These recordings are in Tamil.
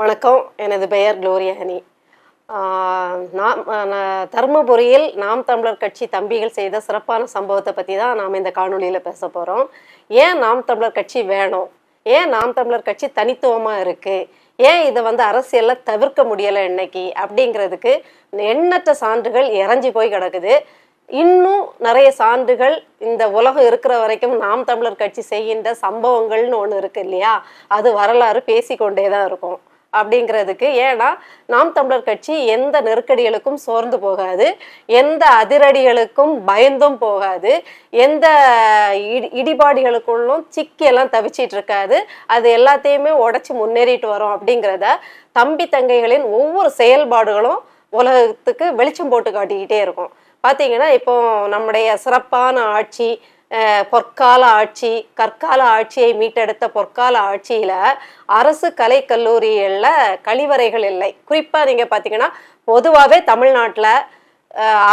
வணக்கம். எனது பெயர் குளோரியா ஹனி. நாம் நான் தருமபுரியில் நாம் தமிழர் கட்சி தம்பிகள் செய்த சிறப்பான சம்பவத்தை பற்றி தான் நாம் இந்த காணொலியில் பேச போகிறோம் ஏன் நாம் தமிழர் கட்சி வேணும்? ஏன் நாம் தமிழர் கட்சி தனித்துவமாக இருக்குது ஏன் இதை வந்து அரசியலில் தவிர்க்க முடியலை இன்னைக்கு? அப்படிங்கிறதுக்கு எண்ணற்ற சான்றுகள் இறஞ்சி போய் கிடக்குது. இன்னும் நிறைய சான்றுகள் இந்த உலகம் இருக்கிற வரைக்கும் நாம் தமிழர் கட்சி செய்கின்ற சம்பவங்கள்னு ஒன்று இருக்கு இல்லையா? அது வரலாறு பேசிக்கொண்டே தான் இருக்கும். அப்படிங்கிறதுக்கு ஏன்னா நாம் தமிழர் கட்சி எந்த நெருக்கடிகளுக்கும் சோர்ந்து போகாது எந்த அதிரடிகளுக்கும் பயந்தும் போகாது எந்த இடி இடிபாடுகளுக்குள்ளும் சிக்கியெல்லாம் தவிச்சிட்டு இருக்காது. அது எல்லாத்தையுமே உடச்சி முன்னேறிட்டு வரும் அப்படிங்கிறத தம்பி தங்கைகளின் ஒவ்வொரு செயல்பாடுகளும் உலகத்துக்கு வெளிச்சம் போட்டு காட்டிக்கிட்டே இருக்கும். பார்த்தீங்கன்னா இப்போ நம்முடைய சிறப்பான ஆட்சி பொற்கால ஆட்சி கற்கால ஆட்சியை மீட்டெடுத்த பொற்கால ஆட்சியில் அரசு கலை கல்லூரிகளில் கழிவறைகள் இல்லை. குறிப்பாக நீங்கள் பார்த்தீங்கன்னா பொதுவாகவே தமிழ்நாட்டில்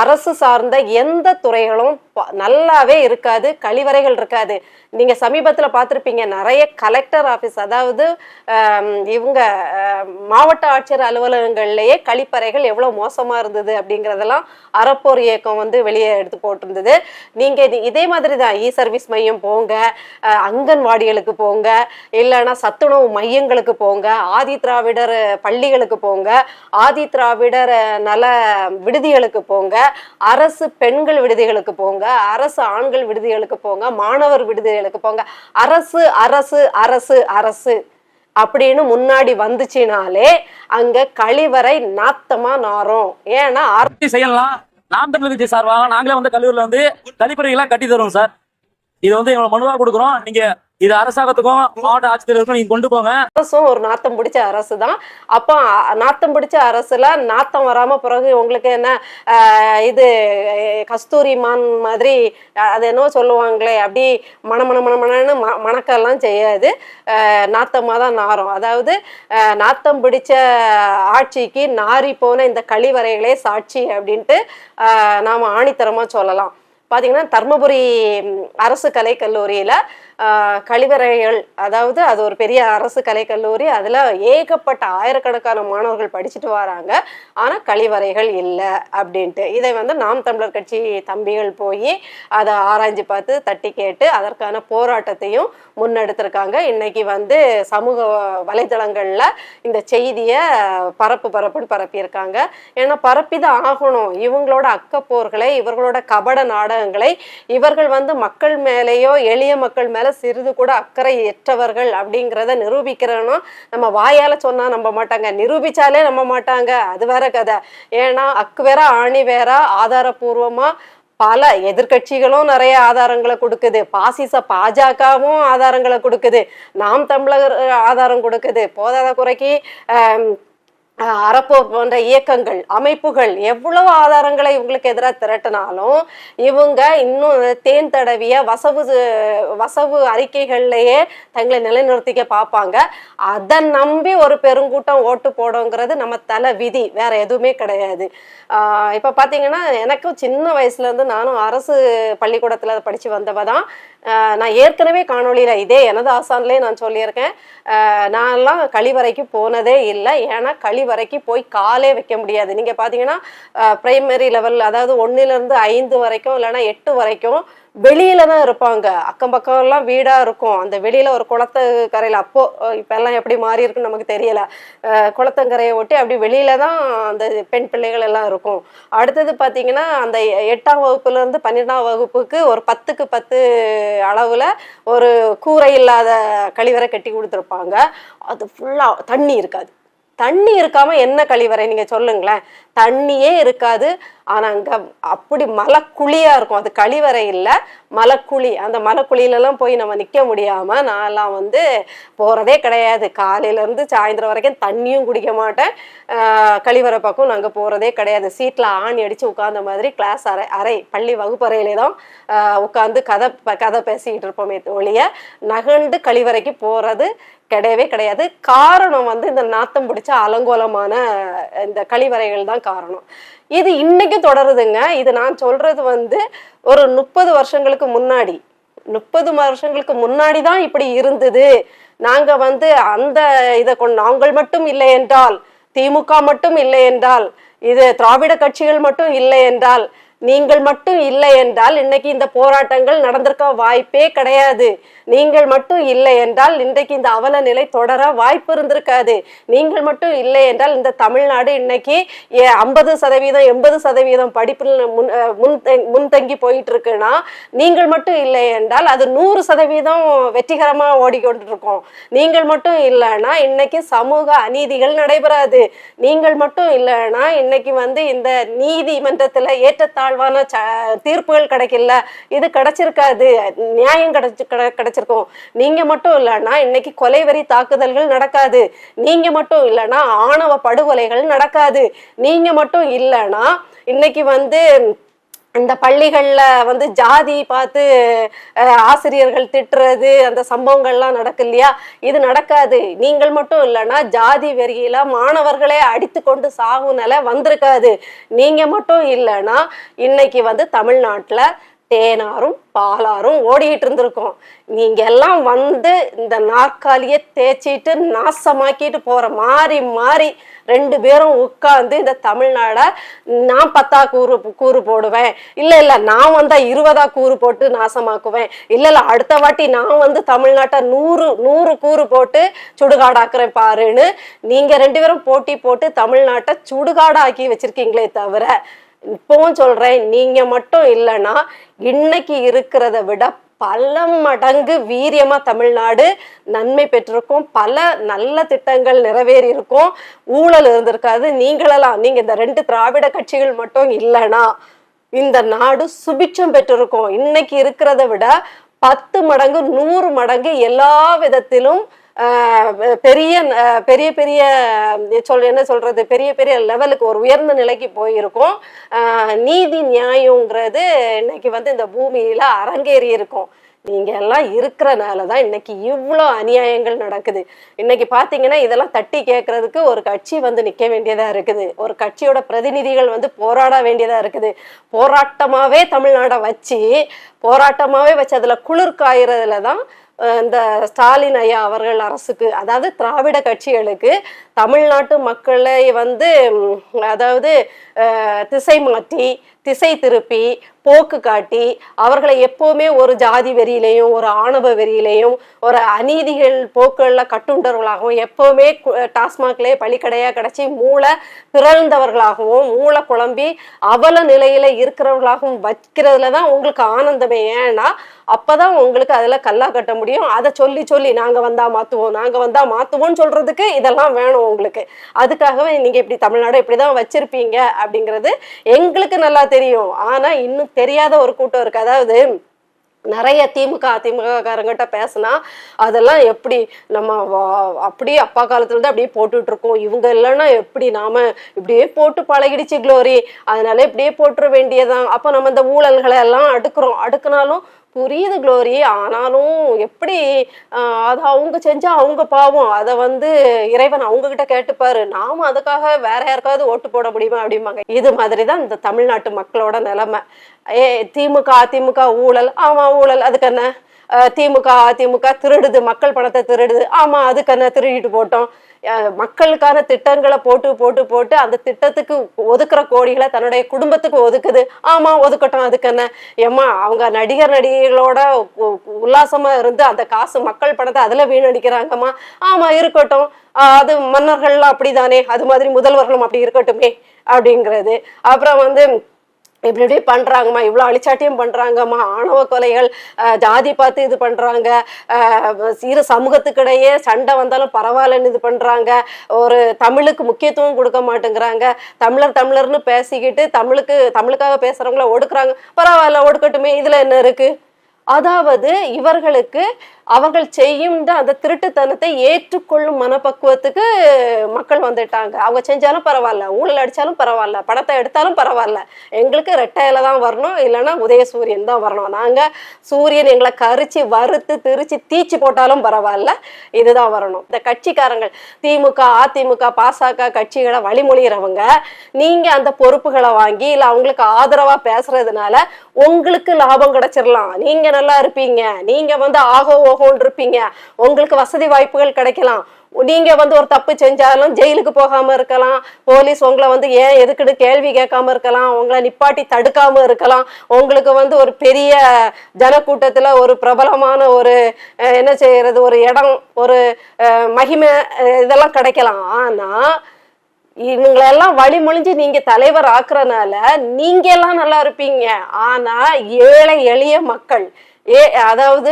அரசு சார்ந்த எந்த துறைகளும் நல்லாவே இருக்காது கழிவறைகள் இருக்காது. நீங்க சமீபத்துல பார்த்துருப்பீங்க நிறைய கலெக்டர் ஆபீஸ் அதாவது இவங்க மாவட்ட ஆட்சியர் அலுவலகங்கள்லயே கழிப்பறைகள் எவ்வளவு மோசமா இருந்தது அப்படிங்கறதெல்லாம் அறப்போர் இயக்கம் வந்து வெளியே எடுத்து போட்டிருந்தது. நீங்க இது- இதே மாதிரி தான் இ சர்வீஸ் மையம் போங்க அங்கன்வாடிகளுக்கு போங்க இல்லைன்னா சத்துணவு மையங்களுக்கு போங்க ஆதி திராவிடர் பள்ளிகளுக்கு போங்க ஆதி திராவிடர் நல விடுதிகளுக்கு போங்க அரசு பெண்கள் விடுதிகளுக்கு போங்க அரசு ஆண்கள் விடுதிகளுக்கு போங்க மாணவர் விடுதிகளுக்கு போங்க. அரசு அரசு அரசு அரசு அப்படின்னு முன்னாடி வந்துச்சுனாலே அங்க கழிவறை நாத்தமா நாரும். ஏன்னா அர- செய்யலாம். நாம் தமிழ் கட்சி சார்பாக நாங்களே வந்து கல்லூரியில வந்து கழிப்பறைகள்லாம் கட்டி தருவோம் சார். இது வந்து எங்களை மனுவா கொடுக்குறோம். நீங்க இது அரசாங்கத்துக்கும் மாவட்ட ஆட்சித்தலைவருக்கும் நீங்க கொண்டு போங்க. அரசும் ஒரு நாத்தம் பிடிச்ச அரசு தான் அப்போ நாத்தம் பிடிச்ச அரசுல நாத்தம் வராம பிறகு உங்களுக்கு என்ன இது கஸ்தூரி மான் மாதிரி அது என்னவோ சொல்லுவாங்களே அப்படி மணமண மணமணன்னு ம மணக்கெல்லாம் செய்யாது. நாத்தமாக தான் நாரும். அதாவது நாத்தம் பிடிச்ச ஆட்சிக்கு நாரி போன இந்த கழிவறைகளே சாட்சி அப்படின்ட்டு நாம் ஆணித்தரமாக சொல்லலாம். பார்த்தீங்கன்னா தர்மபுரி அரசு கலை கல்லூரியில் கழிவறைகள் அதாவது அது ஒரு பெரிய அரசு கலை கல்லூரி அதில் ஏகப்பட்ட ஆயிரக்கணக்கான மாணவர்கள் படிச்சுட்டு வராங்க. ஆனால் கழிவறைகள் இல்லை அப்படின்ட்டு. இதை வந்து நாம் தமிழர் கட்சி தம்பிகள் போய் அதை ஆராய்ஞ்சு பார்த்து தட்டி கேட்டு அதற்கான போராட்டத்தையும் முன்னெடுத்திருக்காங்க. இன்னைக்கு வந்து சமூக வலைதளங்களில் இந்த செய்தியை பரப்பு பரப்புன்னு பரப்பியிருக்காங்க. ஏன்னா பரப்பி தான் ஆகணும். இவங்களோட அக்கப்போர்களை இவர்களோட கபட நாடகங்களை இவர்கள் வந்து மக்கள் மேலேயோ எளிய மக்கள் மேலே சிறிது கூட அக்கறை எற்றவர்கள் அப்படிங்கிறத நிரூபிக்கிறனும் நம்ம வாயால சொன்னா நம்ப மாட்டாங்க. நிரூபிச்சாலே நம்ப மாட்டாங்க. அது வேற கதை. ஏன்னா அக்கு வேற ஆணி வேற ஆதாரபூர்வமா பல எதிர்க்கட்சிகளும் நிறைய ஆதாரங்களை கொடுக்குது. பாசிச பாஜகவும் ஆதாரங்களை கொடுக்குது. நாம் தமிழர் ஆதாரம் கொடுக்குது. போதாத குறைக்கு அறப்போர் போன்ற இயக்கங்கள் அமைப்புகள் எவ்வளவு ஆதாரங்களை இவங்களுக்கு எதிராக திரட்டினாலும் இவங்க இன்னும் தேன் தடவிய வசவு வசவு அறிக்கைகள்லையே தங்களை நிலைநிறுத்திக்க பார்ப்பாங்க. அதை நம்பி ஒரு பெருங்கூட்டம் ஓட்டு போடுங்கிறது நம்ம தலை விதி வேற எதுவுமே கிடையாது. இப்போ பார்த்தீங்கன்னா எனக்கும் சின்ன வயசுலேருந்து நானும் அரசு பள்ளிக்கூடத்தில் படித்து வந்தவ தான் நான் ஏற்கனவே காணொலியில் இதே எனது ஆசான்லேயே நான் சொல்லியிருக்கேன். நான்லாம் கழிவறைக்கு போனதே இல்லை. ஏன்னா கழிவறைக்கு போய் காலே வைக்க முடியாது. நீங்க பார்த்தீங்கன்னா பிரைமரி லெவல் அதாவது ஒண்ணுல இருந்து ஐந்து வரைக்கும் இல்லைன்னா எட்டு வரைக்கும் வெளியில தான் இருப்பாங்க. அக்கம் பக்கம் எல்லாம் வீடா இருக்கும். அந்த வெளியில ஒரு குளத்து கரையில அப்போ இப்ப எல்லாம் எப்படி மாறி இருக்குன்னு நமக்கு தெரியல. குளத்தங்கரையை ஒட்டி அப்படி வெளியில தான் அந்த பெண் பிள்ளைகள் எல்லாம் இருக்கும். அடுத்தது பாத்தீங்கன்னா அந்த எட்டாம் வகுப்புல இருந்து பன்னிரெண்டாம் வகுப்புக்கு ஒரு பத்துக்கு பத்து அளவுல ஒரு கூரை இல்லாத கழிவறை கட்டி கொடுத்துருப்பாங்க. அது ஃபுல்லா தண்ணி இருக்காது. தண்ணி இருக்காம என்ன கழிவறை? நீங்க சொல்லுங்களேன். தண்ணியே இருக்காது. ஆனா அங்க அப்படி மலைக்குழியா இருக்கும். அது கழிவறை இல்ல. மலைக்குழி. அந்த மலக்குழியிலலாம் போய் நம்ம நிக்க முடியாம நான்லாம் வந்து போறதே கிடையாது. காலையில இருந்து சாயந்தரம் வரைக்கும் தண்ணியும் குடிக்க மாட்டேன். கழிவறை பக்கம் நாங்க போறதே கிடையாது. சீட்ல ஆணி அடிச்சு உட்கார்ந்த மாதிரி கிளாஸ் அறை அறை பள்ளி வகுப்பறையிலே தான் உட்காந்து உட்கார்ந்து கதை கதை பேசிக்கிட்டு இருப்போமே ஒழிய நகண்டு கழிவறைக்கு போறது கிடையவே கிடையாது. காரணம் வந்து இந்த நாத்தம் பிடிச்ச அலங்கோலமான இந்த கழிவறைகள் தான் காரணம். இது இன்னைக்கு தொடருதுங்க. இது நான் சொல்றது வந்து ஒரு முப்பது வருஷங்களுக்கு முன்னாடி முப்பது வருஷங்களுக்கு முன்னாடி தான் இப்படி இருந்தது. நாங்க வந்து அந்த இதை கொண்டு நாங்கள் மட்டும் இல்லை என்றால் திமுக மட்டும் இல்லை என்றால் இது திராவிட கட்சிகள் மட்டும் இல்லை என்றால் நீங்கள் மட்டும் இல்லை என்றால் இன்னைக்கு இந்த போராட்டங்கள் நடந்திருக்க வாய்ப்பே கிடையாது. நீங்கள் மட்டும் இல்லை என்றால் இன்றைக்கு இந்த அவல நிலை தொடர வாய்ப்பு இருந்திருக்காது. நீங்கள் மட்டும் இல்லை என்றால் இந்த தமிழ்நாடு இன்னைக்கு ஐம்பது சதவீதம் எண்பது சதவீதம் படிப்பில் முன் முன்தங்கி- முன்தங்கி போயிட்டு இருக்குன்னா நீங்கள் மட்டும் இல்லை என்றால் அது நூறு சதவீதம் வெற்றிகரமா ஓடிக்கொண்டு இருக்கோம் நீங்கள் மட்டும் இல்லைன்னா இன்னைக்கு சமூக அநீதிகள் நடைபெறாது. நீங்கள் மட்டும் இல்லைன்னா இன்னைக்கு வந்து இந்த நீதிமன்றத்துல தாழ்வான ச தீர்ப்புகள் கிடைக்கல. இது கிடைச்சிருக்காது. நியாயம் கிடைச்சி கிடை- கிடைச்சிருக்கும். நீங்க மட்டும் இல்லைன்னா இன்னைக்கு கொலைவரி தாக்குதல்கள் நடக்காது. நீங்க மட்டும் இல்லைன்னா ஆணவ படுகொலைகள் நடக்காது. நீங்க மட்டும் இல்லைன்னா இன்னைக்கு வந்து இந்த பள்ளிகளில் வந்து ஜாதி பார்த்து ஆசிரியர்கள் திட்டுறது அந்த சம்பவங்கள்லாம் நடக்கு இல்லையா இது நடக்காது. நீங்கள் மட்டும் இல்லைன்னா ஜாதி வெறியில மாணவர்களே அடித்து கொண்டு சாகும் நிலை வந்திருக்காது. நீங்கள் மட்டும் இல்லைன்னா இன்னைக்கு வந்து தமிழ்நாட்டில் தேனாரும் பாலாரும் ஓடிக்கிட்டு இருந்திருக்கோம். நீங்க எல்லாம் வந்து இந்த நாற்காலியை தேய்ச்சிட்டு நாசமாக்கிட்டு போற மாறி மாறி ரெண்டு பேரும் உட்காந்து இந்த தமிழ்நாட நான் பத்தா கூறு கூறு போடுவேன். இல்ல இல்ல நான் வந்தா இருபதா கூறு போட்டு நாசமாக்குவேன். இல்ல இல்ல அடுத்த வாட்டி நான் வந்து தமிழ்நாட்டை நூறு நூறு கூறு போட்டு சுடுகாடாக்குறேன் பாருன்னு நீங்க ரெண்டு பேரும் போட்டி போட்டு தமிழ்நாட்டை சுடுகாடாக்கி வச்சிருக்கீங்களே தவிர இப்பவும் சொல்றேன் நீங்க மட்டும் இல்லைன்னா இன்னைக்கு இருக்கிறத விட பல மடங்கு வீரியமா தமிழ்நாடு நன்மை பெற்றிருக்கும். பல நல்ல திட்டங்கள் நிறைவேறி இருக்கும் ஊழல் இருந்திருக்காது. நீங்களெல்லாம் நீங்க இந்த ரெண்டு திராவிட கட்சிகள் மட்டும் இல்லைனா இந்த நாடு சுபிட்சம் பெற்றிருக்கும். இன்னைக்கு இருக்கிறத விட பத்து மடங்கு நூறு மடங்கு எல்லா விதத்திலும் பெரிய பெரிய பெரிய சொல் என்ன சொல்கிறது பெரிய பெரிய லெவலுக்கு ஒரு உயர்ந்த நிலைக்கு போயிருக்கும். நீதி நியாயங்கிறது இன்னைக்கு வந்து இந்த பூமியில் அரங்கேறி இருக்கும். நீங்கள் எல்லாம் இருக்கிறனால தான் இன்னைக்கு இவ்வளோ அநியாயங்கள் நடக்குது. இன்னைக்கு பார்த்தீங்கன்னா இதெல்லாம் தட்டி கேட்கறதுக்கு ஒரு கட்சி வந்து நிற்க வேண்டியதாக இருக்குது. ஒரு கட்சியோட பிரதிநிதிகள் வந்து போராட வேண்டியதாக இருக்குது. போராட்டமாகவே தமிழ்நாடை வச்சு போராட்டமாகவே வச்சு அதில் குளிர் காயறதுல தான் இந்த ஸ்டாலின் ஐயா அவர்கள் அரசுக்கு அதாவது திராவிட கட்சிகளுக்கு தமிழ்நாட்டு மக்களை வந்து அதாவது திசை மாற்றி திசை திருப்பி போக்கு காட்டி அவர்களை எப்போவுமே ஒரு ஜாதி வெறியிலையும் ஒரு ஆணவ வெறியிலையும் ஒரு அநீதிகள் போக்குகளில் கட்டுண்டவர்களாகவும் எப்போவுமே டாஸ்மாக்லேயே பழிக்கடையாக கிடச்சி மூளை பிறழ்ந்தவர்களாகவும் மூளை குழம்பி அவல நிலையில் இருக்கிறவர்களாகவும் வைக்கிறதுல தான் உங்களுக்கு ஆனந்தமே. ஏன்னா அப்பதான் உங்களுக்கு அதில் கல்லா கட்ட முடியும். அதை சொல்லி சொல்லி நாங்கள் வந்தால் மாற்றுவோம் நாங்கள் வந்தால் மாற்றுவோம்னு சொல்கிறதுக்கு இதெல்லாம் வேணும். உங்களுக்கு. அதுக்காகவே நீங்க இப்படி தமிழ்நாடு இப்படிதான் வச்சிருப்பீங்க அப்படிங்கிறது எங்களுக்கு நல்லா தெரியும். ஆனா இன்னும் தெரியாத ஒரு கூட்டம் இருக்கு. அதாவது நிறைய திமுக அதிமுககாரங்கிட்ட பேசினா அதெல்லாம் எப்படி நம்ம வா- அப்படியே அப்பா காலத்துல இருந்து அப்படியே போட்டுட்டு இருக்கோம் இவங்க இல்லைன்னா எப்படி நாம இப்படியே போட்டு பழகிடுச்சு க்ளோரி அதனால இப்படியே போட்டுற வேண்டியதான் அப்ப நம்ம இந்த ஊழல்களை எல்லாம் அடுக்குறோம். அடுக்குனாலும் புரியுது க்ளோரி. ஆனாலும் எப்படி அதை அது அவங்க செஞ்சா அவங்க பாவம். அதை வந்து இறைவன் அவங்க கிட்ட கேட்டுப்பாரு. நாம அதுக்காக வேற யாருக்காவது ஓட்டு போட முடியுமா அப்படிம்பாங்க. இது மாதிரி தான் இந்த தமிழ்நாட்டு மக்களோட நிலைமை. ஏ திமுக அதிமுக ஊழல். ஆமா ஊழல். அதுக்கு என்ன? திமுக அதிமுக திருடுது. மக்கள் பணத்தை திருடுது. ஆமா அதுக்கு என்ன? திருடிட்டு போட்டோம். மக்களுக்கான திட்டங்களை போட்டு போட்டு போட்டு அந்த திட்டத்துக்கு ஒதுக்குற கோடிகளை தன்னுடைய குடும்பத்துக்கு ஒதுக்குது. ஆமா ஒதுக்கட்டும். அதுக்கு என்ன? ஏமா அவங்க நடிகர் நடிகைகளோட உல்லாசமா இருந்து அந்த காசு மக்கள் பணத்தை அதுல வீணடிக்கிறாங்கம்மா. ஆமா இருக்கட்டும். அது மன்னர்கள்லாம் அப்படிதானே. அது மாதிரி முதல்வர்களும் அப்படி இருக்கட்டுமே அப்படிங்கிறது. அப்புறம் வந்து இப்படி இப்படி பண்றாங்கம்மா இவ்வளோ அழிச்சாட்டியம் பண்றாங்கம்மா ஆணவ கொலைகள் ஜாதி பார்த்து இது பண்றாங்க அஹ், இரு சமூகத்துக்கிடையே சண்டை வந்தாலும் பரவாயில்லன்னு இது பண்றாங்க ஒரு தமிழுக்கு முக்கியத்துவம் கொடுக்க மாட்டேங்கிறாங்க தமிழர் தமிழர்னு பேசிக்கிட்டு தமிழுக்கு தமிழுக்காக பேசுறவங்கள ஒடுக்குறாங்க பரவாயில்ல ஒடுக்கட்டுமே இதுல என்ன இருக்கு? அதாவது இவர்களுக்கு அவர்கள் செய்யும் அந்த திருட்டுத்தனத்தை ஏற்றுக்கொள்ளும் மனப்பக்குவத்துக்கு மக்கள் வந்துட்டாங்க. அவங்க செஞ்சாலும் பரவாயில்ல ஊழல் அடித்தாலும் பரவாயில்ல படத்தை எடுத்தாலும் பரவாயில்ல. எங்களுக்கு ரெட்டையில தான் வரணும் இல்லைன்னா உதயசூரியன் தான் வரணும். நாங்கள் சூரியன் எங்களை கரிச்சு வறுத்து திரிச்சு தீச்சு போட்டாலும் பரவாயில்ல இதுதான் வரணும். இந்த கட்சிக்காரங்கள் திமுக அதிமுக பாசக கட்சிகளை வழிமொழிகிறவங்க நீங்க அந்த பொறுப்புகளை வாங்கி இல்லை அவங்களுக்கு ஆதரவா பேசுறதுனால உங்களுக்கு லாபம் கிடைச்சிடலாம் நீங்க நல்லா இருப்பீங்க. நீங்க வந்து ஆகோ ஓகோன்னு இருப்பீங்க உங்களுக்கு வசதி வாய்ப்புகள் கிடைக்கலாம். நீங்க வந்து ஒரு தப்பு செஞ்சாலும் ஜெயிலுக்கு போகாம இருக்கலாம். போலீஸ் உங்களை வந்து ஏன் எதுக்குன்னு கேள்வி கேட்காம இருக்கலாம். உங்களை நிப்பாட்டி தடுக்காம இருக்கலாம். உங்களுக்கு வந்து ஒரு பெரிய ஜனக்கூட்டத்துல ஒரு பிரபலமான ஒரு என்ன செய்யறது ஒரு இடம் ஒரு மகிமை இதெல்லாம் கிடைக்கலாம். ஆனா இவங்களெல்லாம் வழிமொழிஞ்சு நீங்க தலைவர் ஆக்குறனால நீங்க எல்லாம் நல்லா இருப்பீங்க. ஆனா ஏழை எளிய மக்கள் ஏ அதாவது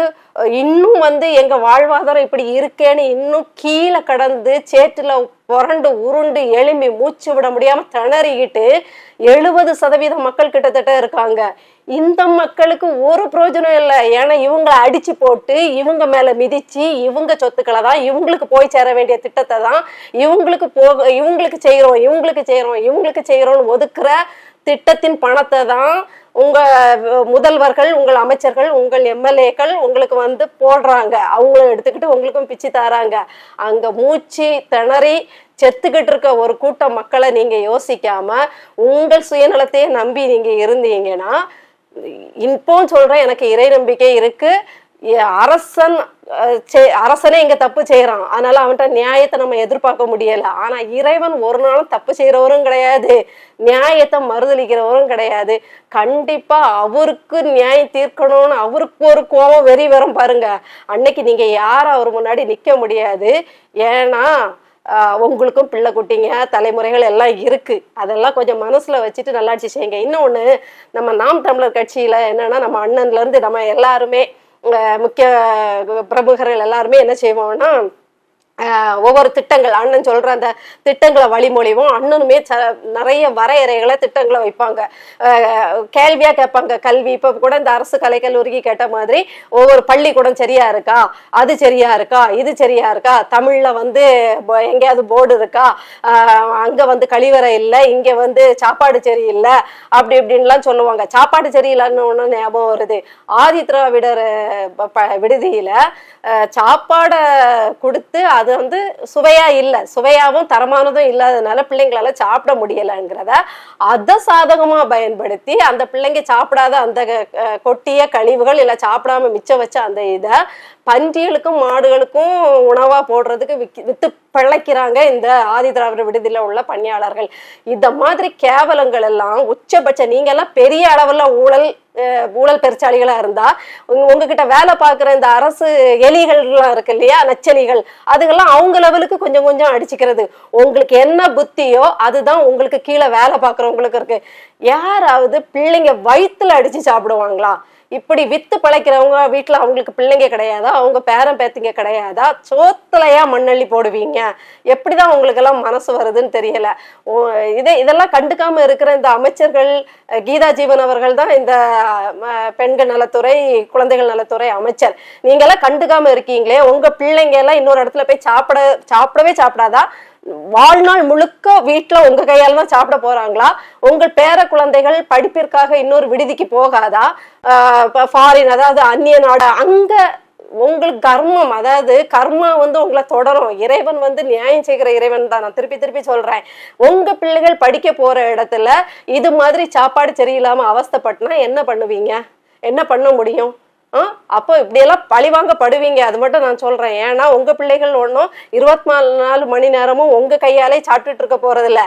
இன்னும் வந்து எங்க வாழ்வாதாரம் இப்படி இருக்கேன்னு இன்னும் கீழே கடந்து சேற்றுல புரண்டு உருண்டு எலும்பி மூச்சு விட முடியாம திணறிக்கிட்டு எழுபது சதவீத மக்கள் கிட்டத்தட்ட இருக்காங்க. இந்த மக்களுக்கு ஒரு பிரயோஜனம் இல்லை. ஏன்னா இவங்களை அடிச்சு போட்டு இவங்க மேல மிதிச்சு இவங்க சொத்துக்களை தான் இவங்களுக்கு போய் சேர வேண்டிய திட்டத்தை தான் இவங்களுக்கு போக இவங்களுக்கு செய்கிறோம் இவங்களுக்கு செய்கிறோம் இவங்களுக்கு செய்கிறோம்னு ஒதுக்குற திட்டத்தின் பணத்தை தான் உங்கள் முதல்வர்கள் உங்கள் அமைச்சர்கள் உங்கள் எம்எல்ஏக்கள் உங்களுக்கு வந்து போடுறாங்க. அவங்கள எடுத்துக்கிட்டு உங்களுக்கும் பிச்சு தராங்க. அங்கே மூச்சு திணறி செத்துக்கிட்டு இருக்க ஒரு கூட்டம் மக்களை நீங்கள் யோசிக்காம உங்கள் சுயநலத்தையே நம்பி நீங்கள் இருந்தீங்கன்னா இப்போ சொல்கிறேன் எனக்கு இறை நம்பிக்கை இருக்குது அரசன் அரசனே இங்க தப்பு செய்யறான் அதனால அவன்கிட்ட நியாயத்தை நம்ம எதிர்பார்க்க முடியல. ஆனா இறைவன் ஒரு நாளும் தப்பு செய்யறவரும் கிடையாது. நியாயத்தை மறுதளிக்கிறவரும் கிடையாது. கண்டிப்பா அவருக்கு நியாயம் தீர்க்கணும்னு அவருக்கு ஒரு கோபம் வெறி வரும் பாருங்க. அன்னைக்கு நீங்க யாரும் அவர் முன்னாடி நிக்க முடியாது. ஏன்னா உங்களுக்கும் பிள்ளை குட்டிங்க தலைமுறைகள் எல்லாம் இருக்கு. அதெல்லாம் கொஞ்சம் மனசுல வச்சுட்டு நல்லாட்சி செய்யுங்க. இன்னொன்னு நம்ம நாம் தமிழர் கட்சியில என்னன்னா நம்ம அண்ணன்ல இருந்து நம்ம எல்லாருமே முக்கிய பிரமுகர்கள் எல்லாருமே என்ன செய்வோம்னா ஒவ்வொரு திட்டங்கள் அண்ணன் சொல்ற அந்த திட்டங்களை வழிமொழிவும். அண்ணனுமே ச நிறைய வரையறைகளை திட்டங்களை வைப்பாங்க. கேள்வியா கேட்பாங்க கல்வி. இப்ப கூட இந்த அரசு கலை கல்லூரிக்கு கேட்ட மாதிரி ஒவ்வொரு பள்ளிக்கூடம் சரியா இருக்கா? அது சரியா இருக்கா? இது சரியா இருக்கா? தமிழ்ல வந்து எங்கேயாவது போர்டு இருக்கா? அங்க வந்து கழிவறை இல்லை இங்க வந்து சாப்பாடு சரியில்லை அப்படி இப்படின்லாம் சொல்லுவாங்க. சாப்பாடு சரியில்லைன்னு ஒண்ணு ஞாபகம் வருது. ஆதி திராவிடர் ப- விடுதியில சாப்பாடை கொடுத்து அது வந்து சுவையா இல்லை. சுவையாகவும் தரமானதும் இல்லாததுனால பிள்ளைங்களால சாப்பிட முடியலைங்கிறத அதை சாதகமாக பயன்படுத்தி அந்த பிள்ளைங்க சாப்பிடாத அந்த கொட்டிய கழிவுகள் இல்லை சாப்பிடாம மிச்சம் வச்ச அந்த இதை பன்றிகளுக்கும் மாடுகளுக்கும் உணவாக போடுறதுக்கு விக்கி- வித்து பிழைக்கிறாங்க இந்த ஆதி திராவிட விடுதியில உள்ள பணியாளர்கள். இந்த மாதிரி கேவலங்கள் எல்லாம் உச்சபட்ச நீங்க எல்லாம் பெரிய அளவுல ஊழல் ஊழல் பெருச்சாளிகளா இருந்தா உங்ககிட்ட வேலை பார்க்குற இந்த அரசு எலிகள்லாம் இருக்கு இல்லையா நச்சலிகள் அதுகெல்லாம் அவங்க லெவலுக்கு கொஞ்சம் கொஞ்சம் அடிச்சுக்கிறது. உங்களுக்கு என்ன புத்தியோ அதுதான் உங்களுக்கு கீழே வேலை பார்க்குறவங்களுக்கு இருக்கு. யாராவது பிள்ளைங்க வயிற்றுல அடிச்சு சாப்பிடுவாங்களா? இப்படி வித்து பழைக்கிறவங்க வீட்டுல அவங்களுக்கு பிள்ளைங்க கிடையாதா? அவங்க பேரன் பேத்திங்க கிடையாதா? சோத்துலையா மண்ணள்ளி போடுவீங்க. எப்படிதான் உங்களுக்கு எல்லாம் மனசு வருதுன்னு தெரியல. இதை இதெல்லாம் கண்டுக்காம இருக்கிற இந்த அமைச்சர்கள் கீதா ஜீவன் அவர்கள் தான் இந்த பெண்கள் நலத்துறை குழந்தைகள் நலத்துறை அமைச்சர். நீங்க எல்லாம் கண்டுக்காம இருக்கீங்களே உங்க பிள்ளைங்க எல்லாம் இன்னொரு இடத்துல போய் சாப்பிட சாப்பிடவே சாப்பிடாதா? வாழ்நாள் முழுக்க வீட்டில் உங்க கையால் தான் சாப்பிட போறாங்களா? உங்கள் பேர குழந்தைகள் படிப்பிற்காக இன்னொரு விடுதிக்கு போகாதா? ஃபாரின் அதாவது அந்நிய நாடு அங்க உங்களுக்கு கர்மம் அதாவது கர்மா வந்து உங்களை தொடரும். இறைவன் வந்து நியாயம் செய்கிற இறைவன் தான். நான் திருப்பி திருப்பி சொல்றேன். உங்க பிள்ளைகள் படிக்க போற இடத்துல இது மாதிரி சாப்பாடு சரியில்லாம அவஸ்தப்பட்டுனா என்ன பண்ணுவீங்க? என்ன பண்ண முடியும்? அப்போ இப்படியெல்லாம் பழிவாங்கப்படுவீங்க. அது மட்டும் நான் சொல்றேன். ஏன்னா உங்க பிள்ளைகள் ஒன்றும் இருபத்தி நாலு நாலு மணி நேரமும் உங்க கையாலே சாப்பிட்டுட்டு இருக்க போறதில்ல.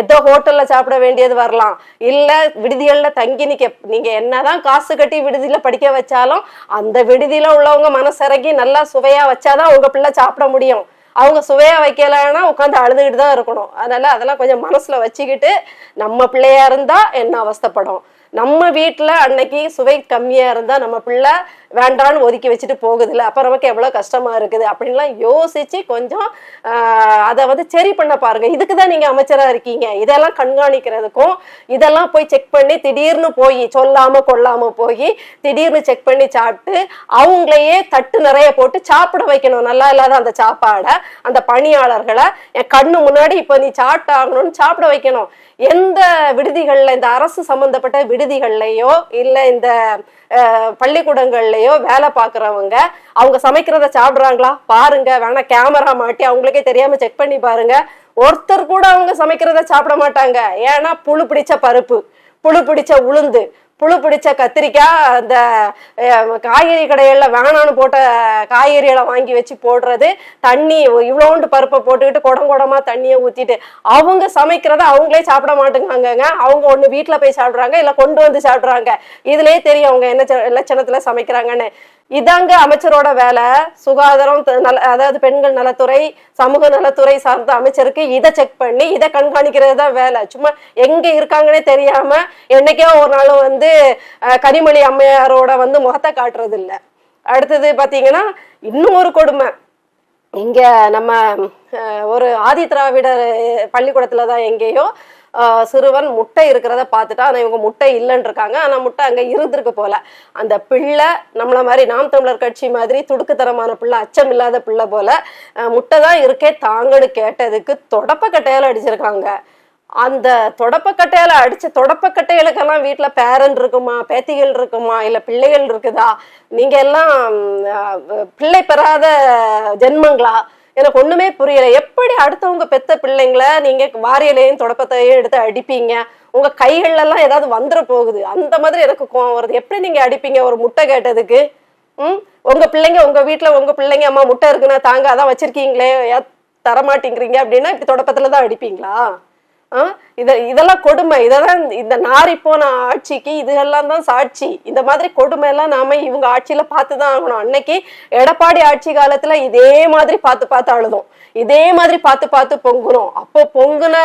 ஏதோ ஹோட்டல்ல சாப்பிட வேண்டியது வரலாம். இல்ல விடுதிகள்ல தங்கி நிக்க நீங்க என்னதான் காசு கட்டி விடுதியில படிக்க வச்சாலும் அந்த விடுதியில உள்ளவங்க மனசிறங்கி நல்லா சுவையா வச்சாதான் உங்க பிள்ளை சாப்பிட முடியும். அவங்க சுவையா வைக்கலைன்னா உட்காந்து அழுதுகிட்டு தான் இருக்கணும். அதனால அதெல்லாம் கொஞ்சம் மனசுல வச்சுக்கிட்டு நம்ம பிள்ளையா இருந்தா என்ன அவஸ்தைப்படும். நம்ம வீட்டில் அன்னைக்கு சுவை கம்மியாக இருந்தால் நம்ம பிள்ளை வேண்டான்னு ஒதுக்கி வச்சுட்டு போகுதுல்ல அப்போ நமக்கு எவ்வளோ கஷ்டமாக இருக்குது அப்படின்லாம் யோசிச்சு கொஞ்சம் அதை வந்து சரி பண்ண பாருங்க. இதுக்கு தான் நீங்கள் அமைச்சராக இருக்கீங்க. இதெல்லாம் கண்காணிக்கிறதுக்கும் இதெல்லாம் போய் செக் பண்ணி திடீர்னு போய் சொல்லாமல் கொள்ளாமல் போய் திடீர்னு செக் பண்ணி சாப்பிட்டு அவங்களையே தட்டு நிறைய போட்டு சாப்பிட வைக்கணும். நல்லா இல்லாத அந்த சாப்பாடை அந்த பணியாளர்களை என் கண்ணு முன்னாடி இப்போ நீ சாப்பிட்டாகணும்னு சாப்பிட வைக்கணும். எந்த விடுதிகளில் இந்த அரசு சம்மந்தப்பட்ட விடுதிகள்லையோ இல்லை இந்த பள்ளிக்கூடங்கள்லயோ வேலை பார்க்குறவங்க அவங்க சமைக்கிறத சாப்பிட்றாங்களா? பாருங்க வேணா கேமரா மாட்டி அவங்களுக்கே தெரியாம செக் பண்ணி பாருங்க. ஒருத்தர் கூட அவங்க சமைக்கிறத சாப்பிட மாட்டாங்க. ஏன்னா புழு பிடிச்ச பருப்பு புழு பிடிச்ச உளுந்து புழு பிடிச்ச கத்திரிக்காய் அந்த காய்கறி கடைகளில் வேணான்னு போட்ட காய்கறிகளை வாங்கி வச்சு போடுறது தண்ணி இவ்வளோண்டு பருப்பை போட்டுக்கிட்டு குடம் குடமாக தண்ணியை ஊற்றிட்டு அவங்க சமைக்கிறத அவங்களே சாப்பிட மாட்டேங்காங்கங்க அவங்க ஒன்று வீட்டில் போய் சாப்பிட்றாங்க இல்லை கொண்டு வந்து சாப்பிட்றாங்க. இதுலேயே தெரியும் அவங்க என்ன லட்சணத்தில் சமைக்கிறாங்கன்னு. இதாங்க அமைச்சரோட வேலை. சுகாதாரம் நல அதாவது பெண்கள் நலத்துறை சமூக நலத்துறை சார்ந்த அமைச்சருக்கு இதை செக் பண்ணி இதை கண்காணிக்கிறது தான் வேலை. சும்மா எங்க இருக்காங்கன்னே தெரியாம என்னைக்கோ ஒரு நாள் வந்து கனிமொழி அம்மையாரோட வந்து முகத்தை காட்டுறது இல்லை அடுத்தது பாத்தீங்கன்னா இன்னும் ஒரு கொடுமை. இங்க நம்ம ஒரு ஆதி திராவிடர் பள்ளிக்கூடத்துல தான் எங்கேயோ சிறுவன் முட்டை இருக்கிறத பார்த்துட்டா ஆனால் இவங்க முட்டை இல்லைன்னு இருக்காங்க ஆனால் முட்டை அங்கே இருந்திருக்கு போல. அந்த பிள்ளை நம்மள மாதிரி நாம் தமிழர் கட்சி மாதிரி துடுக்குத்தரமான பிள்ளை அச்சம் இல்லாத பிள்ளை போல முட்டை தான் இருக்கே தாங்கன்னு கேட்டதுக்கு தொடப்பக்கட்டையால் அடிச்சிருக்காங்க. அந்த தொடப்பக்கட்டையால அடிச்ச தொடப்பக்கட்டைகளுக்கெல்லாம் வீட்டுல பேரன் இருக்குமா பேத்திகள் இருக்குமா இல்ல பிள்ளைகள் இருக்குதா? நீங்க எல்லாம் பிள்ளை பெறாத ஜென்மங்களா? எனக்கு ஒண்ணுமே புரியல. எப்படி அடுத்தவங்க பெத்த பிள்ளைங்களை நீங்க வாரியலையும் தொடப்பத்தையும் எடுத்து அடிப்பீங்க? உங்க கைகள்ல எல்லாம் ஏதாவது வந்துட போகுது. அந்த மாதிரி எனக்கு கோவம் வருது. எப்படி நீங்க அடிப்பீங்க ஒரு முட்டை கேட்டதுக்கு? ம்? உங்க பிள்ளைங்க உங்க வீட்டுல உங்க பிள்ளைங்க அம்மா முட்டை இருக்குன்னா தாங்க அதான் வச்சிருக்கீங்களே தரமாட்டேங்கிறீங்க அப்படின்னா இப்படி தொடப்பத்துல தான் அடிப்பீங்களா? இத இதெல்லாம் கொடுமை. இதெல்லாம் இந்த நாரி போன ஆட்சிக்கு இதெல்லாம் தான் சாட்சி. இந்த மாதிரி கொடுமை எல்லாம் நாம இவங்க ஆட்சியில பார்த்து தான் ஆகணும். அன்னைக்கு எடப்பாடி ஆட்சி காலத்துல இதே மாதிரி பார்த்து பார்த்து அழுதும். இதே மாதிரி பார்த்து பார்த்து பொங்கணும். அப்போ பொங்குன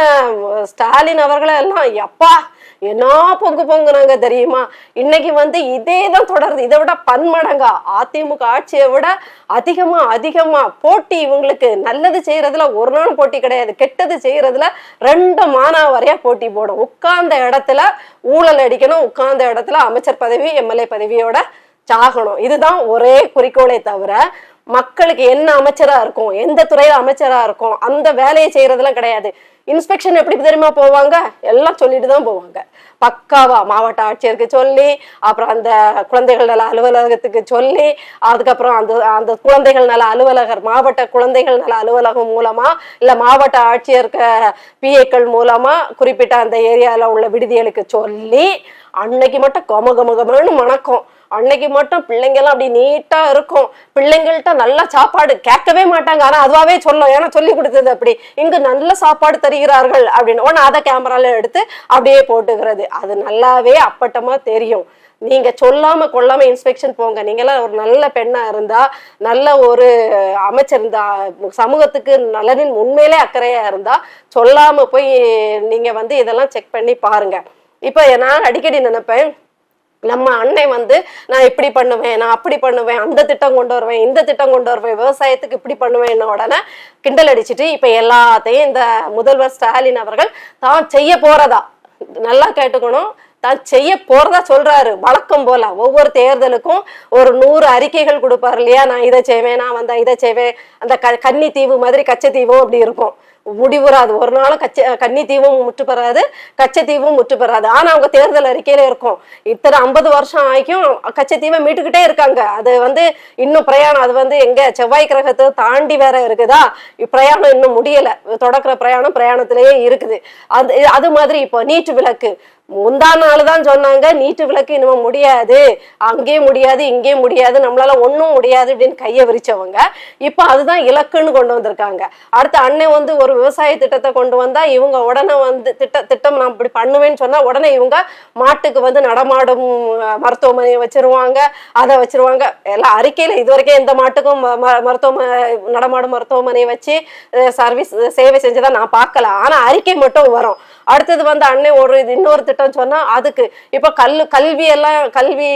ஸ்டாலின் அவர்களை எல்லாம் எப்பா என்ன பொங்கு பொங்குனாங்க தெரியுமா? இன்னைக்கு வந்து இதே தான் தொடருது. இதை விட பன்மடங்கா. அதிமுக ஆட்சியை விட அதிகமா அதிகமா போட்டி இவங்களுக்கு நல்லது செய்யறதுல ஒரு நாள் போட்டி கிடையாது. கெட்டது செய்யறதுல ரெண்டு மானாவாரியா போட்டி போடும். உட்கார்ந்த இடத்துல ஊழல் அடிக்கணும். உட்கார்ந்த இடத்துல அமைச்சர் பதவி எம்எல்ஏ பதவியோட சாகணும். இதுதான் ஒரே குறிக்கோளே தவிர மக்களுக்கு என்ன அமைச்சரா இருக்கும் எந்த துறையில அமைச்சரா இருக்கும் அந்த வேலையை செய்யறதெல்லாம் கிடையாது. இன்ஸ்பெக்ஷன் எப்படி தெரியுமா போவாங்க? எல்லாம் சொல்லிட்டு தான் போவாங்க. பக்காவா மாவட்ட ஆட்சியருக்கு சொல்லி அப்புறம் அந்த குழந்தைகள் நல அலுவலகத்துக்கு சொல்லி அதுக்கப்புறம் அந்த அந்த குழந்தைகள் நல அலுவலகர் மாவட்ட குழந்தைகள் நல அலுவலகம் மூலமா இல்ல மாவட்ட ஆட்சியருக்கு பிஏக்கள் மூலமா குறிப்பிட்ட அந்த ஏரியால உள்ள விடுதிகளுக்கு சொல்லி அன்னைக்கு மட்டும் கம கம கமன்னு மணக்கும். அன்னைக்கு மட்டும் பிள்ளைங்க எல்லாம் அப்படி நீட்டா இருக்கும். பிள்ளைங்கள்ட்ட நல்ல சாப்பாடு கேட்கவே மாட்டாங்க. ஆனா அதுவாவே சொல்லும் ஏன்னா சொல்லி கொடுத்தது அப்படி. இங்கு நல்ல சாப்பாடு தருகிறார்கள் அப்படின்னு. உடனே அதை கேமரால எடுத்து அப்படியே போட்டுக்கிறது. அது நல்லாவே அப்பட்டமா தெரியும். நீங்க சொல்லாம கொள்ளாம இன்ஸ்பெக்ஷன் போங்க. நீங்களாம் ஒரு நல்ல பெண்ணா இருந்தா நல்ல ஒரு அமைச்சர் இருந்தா சமூகத்துக்கு நலனின் உண்மையிலே அக்கறையா இருந்தா சொல்லாம போய் நீங்க வந்து இதெல்லாம் செக் பண்ணி பாருங்க. இப்போ நான் அடிக்கடி நினைப்பேன் நம்ம அன்னை வந்து நான் இப்படி பண்ணுவேன் நான் அப்படி பண்ணுவேன் அந்த திட்டம் கொண்டு வருவேன் இந்த திட்டம் கொண்டு வருவேன் விவசாயத்துக்கு இப்படி பண்ணுவேன் உடனே கிண்டல் அடிச்சுட்டு இப்ப எல்லாத்தையும் இந்த முதல்வர் ஸ்டாலின் அவர்கள் தான் செய்ய போறதா? நல்லா கேட்டுக்கணும். தான் செய்ய போறதா சொல்றாரு. வழக்கம் போல. ஒவ்வொரு தேர்தலுக்கும் ஒரு நூறு அறிக்கைகள் கொடுப்பாரு இல்லையா? நான் இதை செய்வேன் நான் வந்தேன் இதை செய்வேன். அந்த க கன்னி தீவு மாதிரி கச்சத்தீவும் அப்படி இருக்கும். முடிவுறாது. ஒரு நாளும் கச்ச கன்னி தீவும் முற்று பெறாது கச்சத்தீவும் முற்று பெறாது ஆனா அவங்க தேர்தல் அறிக்கையில இருக்கும். இத்தனை ஐம்பது வருஷம் ஆகியும் கச்சத்தீவை மீட்டுக்கிட்டே இருக்காங்க. அது வந்து இன்னும் பிரயாணம். அது வந்து எங்க செவ்வாய் கிரகத்தை தாண்டி வேற இருக்குதா? பிரயாணம் இன்னும் முடியல. தொடக்கிற பிரயாணம் பிரயாணத்திலேயே இருக்குது. அது அது மாதிரி இப்போ நீட்டு விளக்கு. முந்தா நாள் தான் சொன்னாங்க நீட்டு விளக்கு இனிமே முடியாது. அங்கே முடியாது இங்கே முடியாது நம்மளால ஒன்றும் முடியாது அப்படின்னு கையை விரிச்சவங்க. இப்போ அதுதான் இலக்குன்னு கொண்டு வந்திருக்காங்க. அடுத்து அண்ணன் வந்து ஒரு விவசாய திட்டத்தை கொண்டு வந்தா இவங்க உடனே வந்து திட்ட திட்டம் நான் இப்படி பண்ணுவேன்னு சொன்னா உடனே இவங்க மாட்டுக்கு வந்து நடமாடும் மருத்துவமனையை வச்சிருவாங்க அதை வச்சிருவாங்க. எல்லாம் அறிக்கையில இது வரைக்கும் எந்த மாட்டுக்கும் ம- ம- மருத்துவமனை நடமாடும் மருத்துவமனையை வச்சு சர்வீஸ் சேவை செஞ்சதா நான் பார்க்கல. ஆனா அறிக்கை மட்டும் வரும். அடுத்தது வந்து அண்ணன் ஒரு இது இன்னொரு திட்டம் சொன்னா அதுக்கு இப்ப கல் கல்வி எல்லாம் கல்வி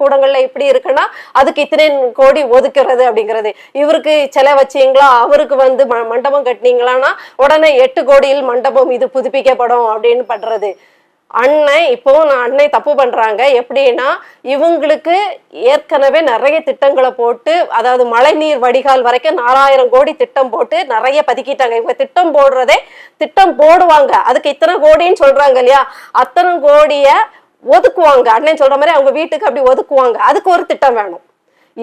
கூடங்கள்ல இப்படி இருக்குன்னா அதுக்கு இத்தனை கோடி ஒதுக்குறது அப்படிங்கிறது. இவருக்கு சிலை வச்சீங்களா? அவருக்கு வந்து ம- மண்டபம் கட்டினீங்களான்னா உடனே எட்டு கோடியில் மண்டபம் இது புதுப்பிக்கப்படும் அப்படின்னு பண்றது. அண்ணன் இப்போ நான் அன்னை தப்பு பண்றாங்க. எப்படின்னா இவங்களுக்கு ஏற்கனவே நிறைய திட்டங்களை போட்டு அதாவது மழைநீர் வடிகால் வரைக்கும் நாலாயிரம் கோடி திட்டம் போட்டு நிறைய பதுக்கிட்டாங்க. இவங்க திட்டம் போடுறதே திட்டம் போடுவாங்க. அதுக்கு இத்தனை கோடின்னு சொல்றாங்க இல்லையா? அத்தனை கோடிய ஒதுக்குவாங்க. அண்ணன் சொல்ற மாதிரி அவங்க வீட்டுக்கு அப்படி ஒதுக்குவாங்க. அதுக்கு ஒரு திட்டம் வேணும்.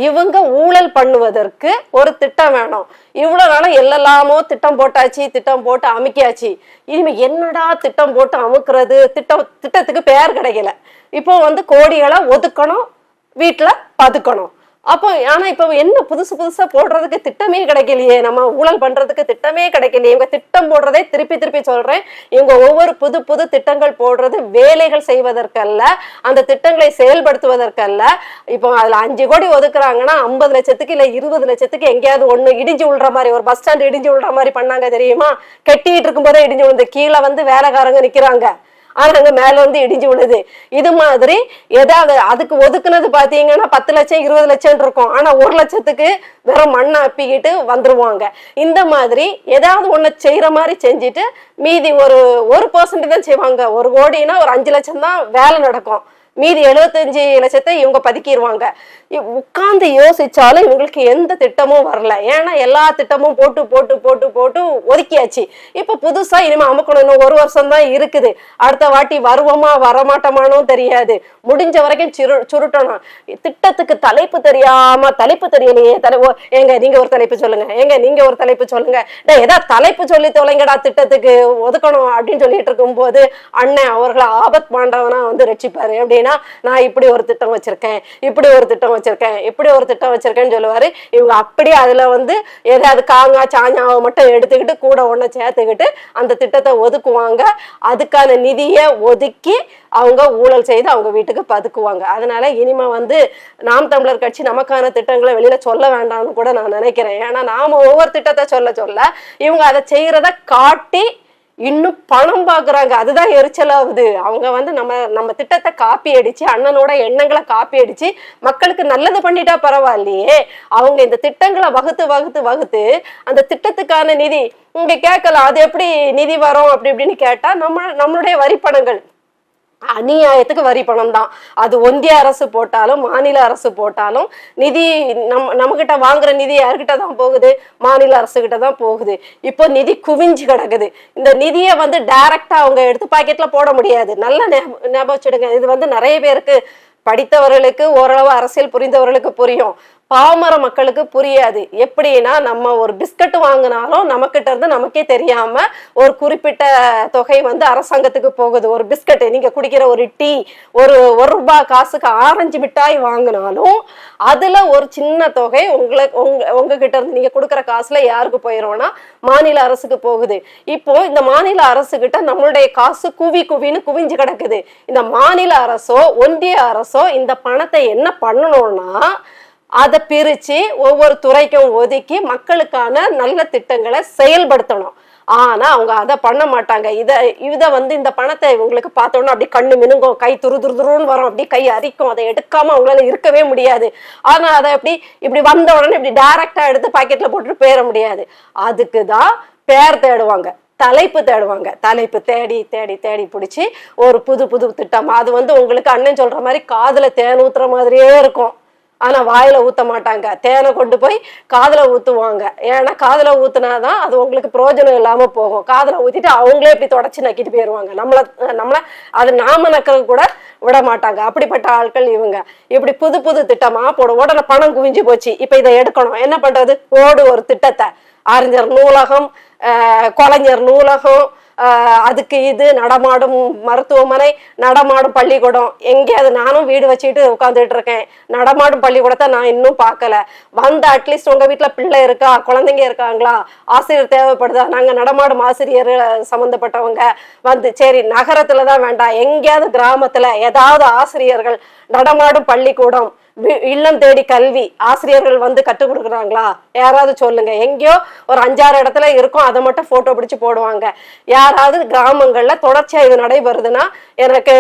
இவங்க ஊழல் பண்ணுவதற்கு ஒரு திட்டம் வேணும். இவ்வளவு நாளும் எல்லாமோ திட்டம் போட்டாச்சு திட்டம் போட்டு அமுக்கியாச்சு. இனிமே என்னடா திட்டம் போட்டு அமுக்குறது? திட்டம் திட்டத்துக்கு பெயர் கிடைக்கல. இப்போ வந்து கோடிகளை ஒதுக்கணும் வீட்டுல பதுக்கணும். அப்போ ஆனா இப்போ என்ன புதுசு புதுசா போடுறதுக்கு திட்டமே கிடைக்கலையே. நம்ம ஊழல் பண்றதுக்கு திட்டமே கிடைக்கலையே. இவங்க திட்டம் போடுறதே திருப்பி திருப்பி சொல்றேன். இவங்க ஒவ்வொரு புது புது திட்டங்கள் போடுறது வேலைகள் செய்வதற்கல்ல. அந்த திட்டங்களை செயல்படுத்துவதற்கல்ல. இப்போ அதுல அஞ்சு கோடி ஒதுக்குறாங்கன்னா ஐம்பது லட்சத்துக்கு இல்ல இருபது லட்சத்துக்கு எங்கேயாவது ஒண்ணு இடிஞ்சு விழுற மாதிரி ஒரு பஸ் ஸ்டாண்ட் இடிஞ்சு விழுற மாதிரி பண்ணாங்க தெரியுமா? கட்டிட்டு இருக்கும்போதே இடிஞ்சு விழுந்து கீழே வந்து வேலைக்காரங்க நிக்கிறாங்க. ஆனா அங்க மேல வந்து இடிஞ்சு விழுது. இது மாதிரி ஏதாவது அதுக்கு ஒதுக்குனது பாத்தீங்கன்னா பத்து லட்சம் இருபது லட்சம் இருக்கும். ஆனா ஒரு லட்சத்துக்கு வெறும் மண்ணை அப்பிக்கிட்டு வந்துருவாங்க. இந்த மாதிரி ஏதாவது ஒண்ணு செய்யற மாதிரி செஞ்சுட்டு மீதி ஒரு ஒரு பர்சன்ட் தான் செய்வாங்க. ஒரு கோடினா ஒரு அஞ்சு லட்சம் தான் வேலை நடக்கும். மீதி எழுபத்தஞ்சு லட்சத்தை இவங்க பதுக்கிடுவாங்க உட்கார்ந்து யோசிச்சாலும் இவங்களுக்கு எந்த திட்டமும் வரல. ஏன்னா எல்லா திட்டமும் போட்டு போட்டு போட்டு போட்டு ஒதுக்கியாச்சு. இப்ப புதுசா இனிமே அமுக்கணும் ஒரு வருஷம் தான் இருக்குது. அடுத்த வாட்டி வருவோமா வரமாட்டோமானும் தெரியாது. முடிஞ்ச வரைக்கும் சுரு சுருட்டணும். திட்டத்துக்கு தலைப்பு தெரியாம தலைப்பு தெரியலையே. தலை ஏங்க நீங்க ஒரு தலைப்பு சொல்லுங்க. ஏங்க நீங்க ஒரு தலைப்பு சொல்லுங்க. டேய், ஏதாவது தலைப்பு சொல்லி தொலைங்கடா திட்டத்துக்கு ஒதுக்கணும் அப்படின்னு சொல்லிட்டு இருக்கும்போது அண்ணன் அவர்களை ஆபத் பாண்டவனா வந்து ரட்சிப்பாரு அப்படின்னு நான் இப்படி ஒரு திட்டம் வச்சிருக்கேன் இப்படி ஒரு திட்டம் வச்சிருக்கேன் இப்படி ஒரு திட்டம் வச்சிருக்கேன்னு சொல்லுவாரு. இவங்க அப்படியே அதுல வந்து ஏதாவது காங்கா சாஞ்சாவை மட்டும் எடுத்துக்கிட்டு கூட ஒண்ண சேர்த்துக்கிட்டு அந்த திட்டத்தை ஒதுக்குவாங்க. அதுக்கான நிதியை ஒதுக்கி அவங்க ஊழல் செய்து அவங்க வீட்டுக்கு பதுக்குவாங்க. அதனால இனிமே வந்து நாம் தமிழர் கட்சி நமக்கான திட்டங்களை வெளியில சொல்ல வேண்டாம்னு கூட நான் நினைக்கிறேன். ஏன்னா நாம ஒவ்வொரு திட்டத்தை சொல்ல சொல்ல இவங்க அதை செய்யறத காட்டி இன்னும் பணம் பாக்குறாங்க. அதுதான் எரிச்சலாகுது. அவங்க வந்து நம்ம நம்ம திட்டத்தை காப்பி அடிச்சு அண்ணனோட எண்ணங்களை காப்பி அடிச்சு மக்களுக்கு நல்லது பண்ணிட்டா பரவாயில்லையே. அவங்க இந்த திட்டங்களை வகுத்து வகுத்து வகுத்து அந்த திட்டத்துக்கான நிதி இங்க கேட்கல அது எப்படி நிதி வரும்? அப்படி இப்படின்னு கேட்டா நம்ம நம்மளுடைய வரி பணங்கள் அநியாயத்துக்கு வரி பணம் தான் அது ஒன்றிய அரசு போட்டாலும் மாநில அரசு போட்டாலும் நிதி நம் நம்மகிட்ட வாங்குற நிதி யார்கிட்ட தான் போகுது? மாநில அரசு கிட்ட தான் போகுது. இப்போ நிதி குவிஞ்சு கிடக்குது. இந்த நிதியை வந்து டைரக்டா அவங்க எடுத்து பாக்கெட்ல போட முடியாது. நல்ல ஞாபகம் வச்சுடுங்க இது வந்து நிறைய பேருக்கு படித்தவர்களுக்கு ஓரளவு அரசியல் புரிந்தவர்களுக்கு புரியும். பாமர மக்களுக்கு புரியாது. எப்படின்னா நம்ம ஒரு பிஸ்கட் வாங்கினாலும் நமக்கிட்ட இருந்து நமக்கே தெரியாம ஒரு குறிப்பிட்ட தொகை வந்து அரசாங்கத்துக்கு போகுது. ஒரு பிஸ்கட் நீங்க குடிக்கிற ஒரு டீ ஒரு ஒரு ரூபாய் காசுக்கு ஆரஞ்சு மிட்டாய் வாங்கினாலும் அதுல ஒரு சின்ன தொகை உங்களை உங்க உங்ககிட்ட இருந்து நீங்க கொடுக்குற காசுல யாருக்கு போயிடும்னா மாநில அரசுக்கு போகுது. இப்போ இந்த மாநில அரசு கிட்ட நம்மளுடைய காசு குவி குவின்னு குவிஞ்சு கிடக்குது. இந்த மாநில அரசோ ஒன்றிய அரசோ இந்த பணத்தை என்ன பண்ணணும்னா அதை பிரித்து ஒவ்வொரு துறைக்கும் ஒதுக்கி மக்களுக்கான நல்ல திட்டங்களை செயல்படுத்தணும். ஆனா அவங்க அதை பண்ண மாட்டாங்க. இதை இதை வந்து இந்த பணத்தை இவங்களுக்கு பார்த்தோன்னா அப்படி கண்ணு மினுங்கும். கை துரு துருன்னு வரும். அப்படி கை அரிக்கும். அதை எடுக்காம அவங்களால இருக்கவே முடியாது. ஆனா அதை அப்படி இப்படி வந்த உடனே இப்படி டைரக்டா எடுத்து பாக்கெட்ல போட்டுட்டு போயிட முடியாது. அதுக்கு தான் பேர் தேடுவாங்க. தலைப்பு தேடுவாங்க. தலைப்பு தேடி தேடி தேடி பிடிச்சி ஒரு புது புது திட்டம். அது வந்து உங்களுக்கு அண்ணன் சொல்ற மாதிரி காதுல தேன் ஊத்துற மாதிரியே இருக்கும். ஆனா வாயில ஊத்த மாட்டாங்க. தேனை கொண்டு போய் காதில் ஊத்துவாங்க. ஏன்னா காதுல ஊத்துனாதான் அது உங்களுக்கு பிரயோஜனம் இல்லாம போகும். காதில் ஊத்திட்டு அவங்களே இப்படி தொடச்சி நக்கிட்டு போயிடுவாங்க நம்மள நம்மள அது நாம நக்கிறது கூட விட மாட்டாங்க. அப்படிப்பட்ட ஆட்கள் இவங்க. இப்படி புது புது திட்டமா போடும். உடனே பணம் குவிஞ்சு போச்சு. இப்ப இதை எடுக்கணும். என்ன பண்றது? ஓடு ஒரு திட்டத்தை. அறிஞர் நூலகம் கொலைஞர் நூலகம் அதுக்கு இது நடமாடும் மருத்துவமனை நடமாடும் பள்ளிக்கூடம். எங்கேயாவது நானும் வீடு வச்சுட்டு உட்காந்துட்டு இருக்கேன் நடமாடும் பள்ளிக்கூடத்தை நான் இன்னும் பார்க்கல. வந்து அட்லீஸ்ட் உங்க வீட்டில் பிள்ளை இருக்கா? குழந்தைங்க இருக்காங்களா? ஆசிரியர் தேவைப்படுதா? நாங்கள் நடமாடும் ஆசிரியர் சம்மந்தப்பட்டவங்க வந்து சரி நகரத்துல தான் வேண்டாம். எங்கேயாவது கிராமத்துல ஏதாவது ஆசிரியர்கள் நடமாடும் பள்ளிக்கூடம் இல்லம் தேடி கல்வி ஆசிரியர்கள் வந்து கற்றுக் கொடுக்குறாங்களா? யாராவது சொல்லுங்க. எங்கேயோ ஒரு அஞ்சாறு இடத்துல இருக்கும் அதை மட்டும் போட்டோ பிடிச்சு போடுவாங்க. யாராவது கிராமங்கள்ல தொடர்ச்சியா இது நடைபெறுதுன்னா எனக்கு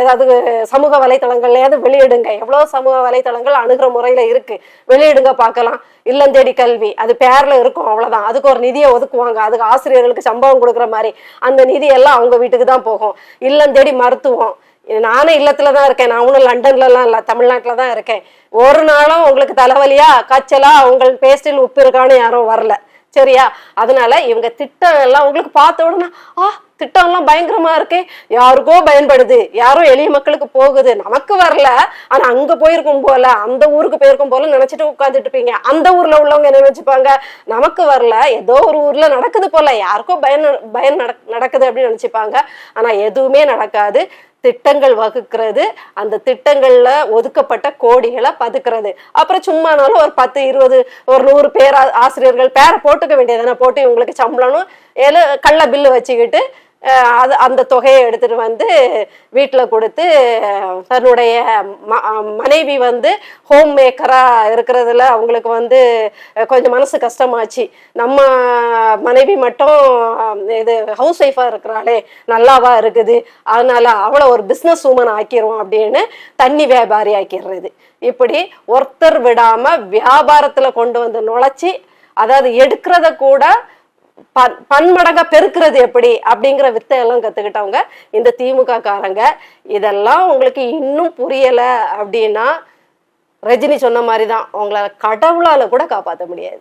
ஏதாவது சமூக வலைத்தளங்கள்லையாவது வெளியிடுங்க. எவ்வளவு சமூக வலைத்தளங்கள் அணுகிற முறையில இருக்கு. வெளியிடுங்க பார்க்கலாம். இல்லம் தேடி கல்வி அது பேர்ல இருக்கும் அவ்வளவுதான். அதுக்கு ஒரு நிதியை ஒதுக்குவாங்க. அதுக்கு ஆசிரியர்களுக்கு சம்பவம் கொடுக்குற மாதிரி அந்த நிதி எல்லாம் அவங்க வீட்டுக்கு தான் போகும். இல்லம் தேடி மருத்துவம் நானும் இல்லத்துல தான் இருக்கேன். நான் ஒன்றும் லண்டன்லலாம் இல்லை தமிழ்நாட்டில் தான் இருக்கேன். ஒரு நாளும் உங்களுக்கு தலைவலியா காய்ச்சலா உங்களுக்கு பேஸ்டில் உப்பு இருக்கான்னு யாரும் வரல. சரியா? அதனால இவங்க திட்டம் எல்லாம் உங்களுக்கு பார்த்த உடனே ஆ திட்டம் எல்லாம் பயங்கரமா இருக்கு. யாருக்கோ பயன்படுது. யாரோ எளிய மக்களுக்கு போகுது. நமக்கு வரல. ஆனா அங்க போயிருக்கும் போல அந்த ஊருக்கு போயிருக்கும் போல நினைச்சிட்டு உட்காந்துட்டு இருப்பீங்க. அந்த ஊர்ல உள்ளவங்க என்ன நினைச்சுப்பாங்க? நமக்கு வரல. ஏதோ ஒரு ஊர்ல நடக்குது போல. யாருக்கோ பயன் பயன் நடக்- நடக்குது அப்படின்னு நினைச்சுப்பாங்க. ஆனா எதுவுமே நடக்காது. திட்டங்கள் வகுக்கிறது. அந்த திட்டங்கள்ல ஒதுக்கப்பட்ட கோடிகளை பதுக்கிறது. அப்புறம் சும்மானாலும் ஒரு பத்து இருபது ஒரு நூறு பேர் ஆசிரியர்கள் பேரை போட்டுக்க வேண்டியதானே போட்டு இவங்களுக்கு சம்பளம்னு ஏழு கள்ள பில்லு வச்சுக்கிட்டு அது அந்த தொகையை எடுத்துட்டு வந்து வீட்டில் கொடுத்து தன்னுடைய ம- மனைவி வந்து ஹோம் மேக்கரா இருக்கிறதுல அவங்களுக்கு வந்து கொஞ்சம் மனசு கஷ்டமாச்சு. நம்ம மனைவி மட்டும் இது ஹவுஸ் ஒய்ஃபாக இருக்கிறாளே நல்லாவா இருக்குது. அதனால அவளை ஒரு பிஸ்னஸ் உமன் ஆக்கிரும் அப்படின்னு தண்ணி வியாபாரி ஆக்கிடுறது. இப்படி ஒருத்தர் விடாம வியாபாரத்துல கொண்டு வந்து நுழைச்சி அதாவது எடுக்கிறத கூட பன்மடங்கா பெருக்கிறது எப்படி அப்படிங்கிற வித்தையெல்லாம் கத்துக்கிட்டவங்க இந்த திமுக காரங்க. இதெல்லாம் உங்களுக்கு இன்னும் புரியல அப்படின்னா ரஜினி சொன்ன மாதிரி தான் உங்களை கடவுளால கூட காப்பாற்ற முடியாது.